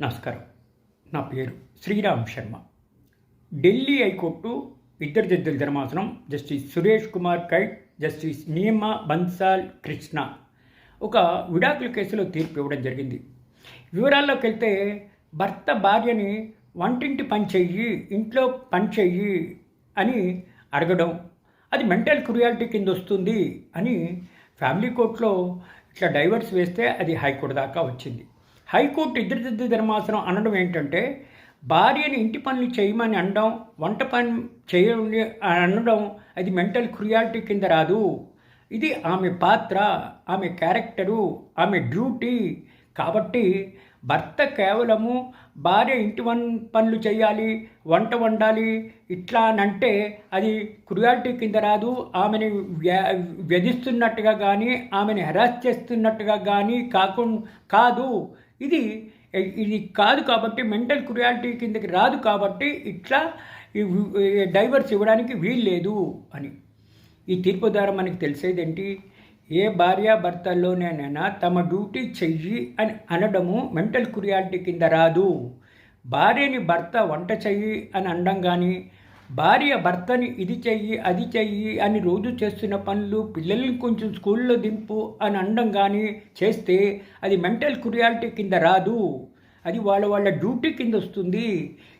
నమస్కారం. నా పేరు శ్రీరామ్ శర్మ. ఢిల్లీ హైకోర్టు ఇద్దరు జడ్జిల ధర్మాసనం జస్టిస్ సురేష్ కుమార్ కైట్ జస్టిస్ నియమ బన్సాల్ కృష్ణ. ఒక విడాకుల కేసులో తీర్పు ఇవ్వడం జరిగింది. వివరాల్లోకి వెళ్తే భర్త భార్యని వంటింటి పని చెయ్యి ఇంట్లో పని చెయ్యి అని అడగడం అది మెంటల్ క్రుయాలిటీ కింద వస్తుంది అని ఫ్యామిలీ కోర్టులో ఇట్లా డైవర్స్ వేస్తే అది హైకోర్టు దాకా వచ్చింది. హైకోర్టు ఇద్దరు దిద్దు ధర్మాసనం అనడం ఏంటంటే భార్యని ఇంటి పనులు చేయమని అనడం వంట పని చేయండి అనడం అది మెంటల్ క్రుయాలిటీ కింద రాదు. ఇది ఆమె పాత్ర ఆమె క్యారెక్టరు ఆమె డ్యూటీ. కాబట్టి భర్త కేవలము భార్య ఇంటి వన్ పనులు చేయాలి వంట వండాలి ఇట్లా అని అంటే అది క్రుయాలిటీ కింద రాదు. ఆమెని వ్య వ్యధిస్తున్నట్టుగా కానీ ఆమెని హెరాస్ చేస్తున్నట్టుగా కానీ కాకుండా కాదు. ఇది ఇది కాదు కాబట్టి మెంటల్ క్రుయాలిటీ కిందకి రాదు కాబట్టి ఇట్లా డైవర్స్ ఇవ్వడానికి వీల్లేదు అని. ఈ తీర్పు ద్వారా మనకి తెలిసేదేంటి? ఏ భార్యాభర్తల్లోనైనా తమ డ్యూటీ చెయ్యి అని అనడము మెంటల్ క్రియాలిటీ కింద రాదు. భార్యని భర్త వంట చెయ్యి అని అనడం కానీ భార్య భర్తని ఇది చెయ్యి అది చెయ్యి అని రోజు చేస్తున్న పనులు పిల్లల్ని కొంచెం స్కూల్లో దింపు అని అనడం కానీ చేస్తే అది మెంటల్ క్రియాలిటీ కింద రాదు. అది వాళ్ళ వాళ్ళ డ్యూటీ కింద వస్తుంది.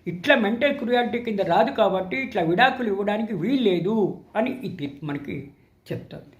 ఇట్లా మెంటల్ క్రియాలిటీ కింద రాదు కాబట్టి ఇట్లా విడాకులు ఇవ్వడానికి వీల్లేదు అని ఈ తీర్పు మనకి చెప్తుంది.